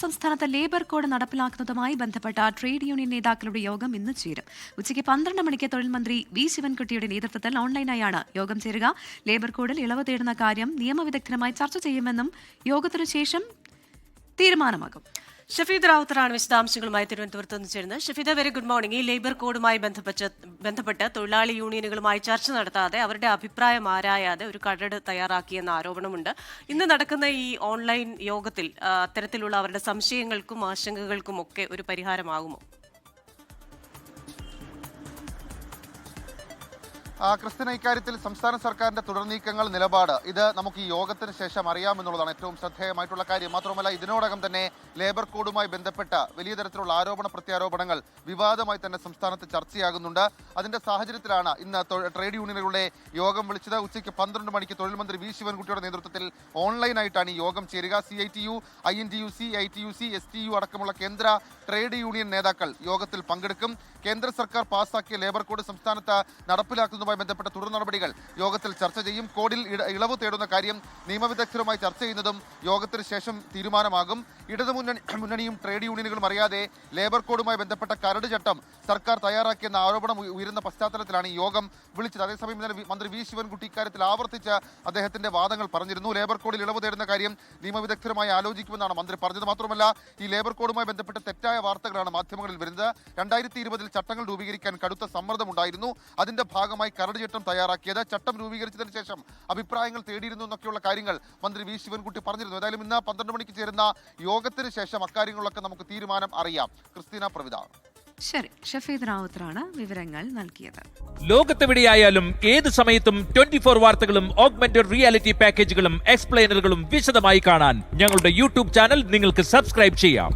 സംസ്ഥാനത്ത് labour code നടപ്പിലാക്കുന്നതുമായി ബന്ധപ്പെട്ട trade union നേതാക്കളുടെ യോഗം ഇന്ന് ചേരും. ഉച്ചയ്ക്ക് പന്ത്രണ്ട് മണിക്ക് തൊഴിൽ മന്ത്രി വി ശിവൻകുട്ടിയുടെ നേതൃത്വത്തിൽ ഓൺലൈനായാണ് യോഗം ചേരുക. ലേബർ കോഡിൽ ഇളവ് തേടുന്ന കാര്യം നിയമവിദഗ്ധരുമായി ചർച്ച ചെയ്യുമെന്നും യോഗത്തിനു ശേഷം തീരുമാനമാകും. ഷഫീദ് റാവുത്തറാണ് വിശദാംശങ്ങളുമായി തിരുവനന്തപുരത്ത് നിന്ന് ചേരുന്നത്. ഷഫീദ വെരി ഗുഡ് മോർണിംഗ് ഈ ലേബർ കോഡുമായി ബന്ധപ്പെട്ട് തൊഴിലാളി യൂണിയനുകളുമായി ചർച്ച നടത്താതെ അവരുടെ അഭിപ്രായം ആരായാതെ ഒരു കരട് തയ്യാറാക്കിയെന്ന ആരോപണമുണ്ട്. ഇന്ന് നടക്കുന്ന ഈ ഓൺലൈൻ യോഗത്തിൽ അത്തരത്തിലുള്ള അവരുടെ സംശയങ്ങൾക്കും ആശങ്കകൾക്കും ഒക്കെ ഒരു പരിഹാരമാകുമോ? ആ, ക്രിസ്ത്യന ഇക്കാര്യത്തിൽ സംസ്ഥാന സർക്കാരിന്റെ തുടർ നീക്കങ്ങൾ നിലപാട്. ഇത് നമുക്ക് ഈ യോഗത്തിന് ശേഷം അറിയാമെന്നുള്ളതാണ് ഏറ്റവും ശ്രദ്ധേയമായിട്ടുള്ള കാര്യം. മാത്രമല്ല ഇതിനോടകം തന്നെ ലേബർ കോഡുമായി ബന്ധപ്പെട്ട വലിയ തരത്തിലുള്ള ആരോപണ പ്രത്യാരോപണങ്ങൾ വിവാദമായി തന്നെ സംസ്ഥാനത്ത് ചർച്ചയാകുന്നുണ്ട്. അതിന്റെ സാഹചര്യത്തിലാണ് ഇന്ന് ട്രേഡ് യൂണിയനുകളുടെ യോഗം വിളിച്ചത്. ഉച്ചയ്ക്ക് പന്ത്രണ്ട് മണിക്ക് തൊഴിൽ മന്ത്രി വി. ശിവൻകുട്ടിയുടെ നേതൃത്വത്തിൽ ഓൺലൈനായിട്ടാണ് ഈ യോഗം ചേരുക. C I T U I N T U C I T U C S T U അടക്കമുള്ള കേന്ദ്ര ട്രേഡ് യൂണിയൻ നേതാക്കൾ യോഗത്തിൽ പങ്കെടുക്കും. കേന്ദ്ര സർക്കാർ പാസാക്കിയ ലേബർ കോഡ് സംസ്ഥാനത്ത് നടപ്പിലാക്കുന്നതുമായി ബന്ധപ്പെട്ട തുടർ നടപടികൾ യോഗത്തിൽ ചർച്ച ചെയ്യും. കോഡിൽ ഇളവ് തേടുന്ന കാര്യം നിയമവിദഗ്ധരുമായി ചർച്ച ചെയ്യുന്നതും യോഗത്തിന് ശേഷം തീരുമാനമാകും. ഇടതു മുന്നണി മുന്നണിയും ട്രേഡ് യൂണിയനുകളും അറിയാതെ ലേബർ കോഡുമായി ബന്ധപ്പെട്ട കരട് ചട്ടം സർക്കാർ തയ്യാറാക്കിയെന്ന ആരോപണം ഉയ- ഉയരുന്ന പശ്ചാത്തലത്തിലാണ് യോഗം വിളിച്ചത്. അതേസമയം ഇന്നലെ മന്ത്രി വി ശിവൻകുട്ടി ഇക്കാര്യത്തിൽ ആവർത്തിച്ച് അദ്ദേഹത്തിന്റെ വാദങ്ങൾ പറഞ്ഞിരുന്നു. ലേബർ കോഡിൽ ഇളവ് തേടുന്ന കാര്യം നിയമവിദഗ്ധരുമായി ആലോചിക്കുമെന്നാണ് മന്ത്രി പറഞ്ഞത്. മാത്രമല്ല ഈ ലേബർ കോഡുമായി ബന്ധപ്പെട്ട തെറ്റായ വാർത്തകളാണ് മാധ്യമങ്ങളിൽ വരുന്നത്. രണ്ടായിരത്തി ഇരുപതിൽ ചട്ടങ്ങൾ രൂപീകരിക്കാൻ കടുത്ത സമ്മർദ്ദമുണ്ടായിരുന്നു. അതിന്റെ ഭാഗമായി കരട് ചട്ടം തയ്യാറാക്കിയത്. ചട്ടം രൂപീകരിച്ചതിന് ശേഷം അഭിപ്രായങ്ങൾ തേടിയിരുന്നു എന്നൊക്കെയുള്ള കാര്യങ്ങൾ മന്ത്രി വി ശിവൻകുട്ടി പറഞ്ഞിരുന്നു. ഏതായാലും ഇന്ന് പന്ത്രണ്ട് മണിക്ക് ചേരുന്ന യോഗത്തിന് ശേഷം അക്കാര്യങ്ങളിലൊക്കെ നമുക്ക് തീരുമാനം അറിയാം. ക്രിസ്തീന പ്രവിത. ശരി ഷഫീദ് റാവുത്തറാണ് വിവരങ്ങൾ നൽകിയത്. ലോകത്തെവിടെയായാലും ഏത് സമയത്തും ട്വന്റി ഫോർ വാർത്തകളും ഓഗ്മെന്റഡ് റിയാലിറ്റി പാക്കേജുകളും എക്സ്പ്ലെയിനറുകളും വിശദമായി കാണാൻ ഞങ്ങളുടെ യൂട്യൂബ് ചാനൽ നിങ്ങൾക്ക് സബ്സ്ക്രൈബ് ചെയ്യാം.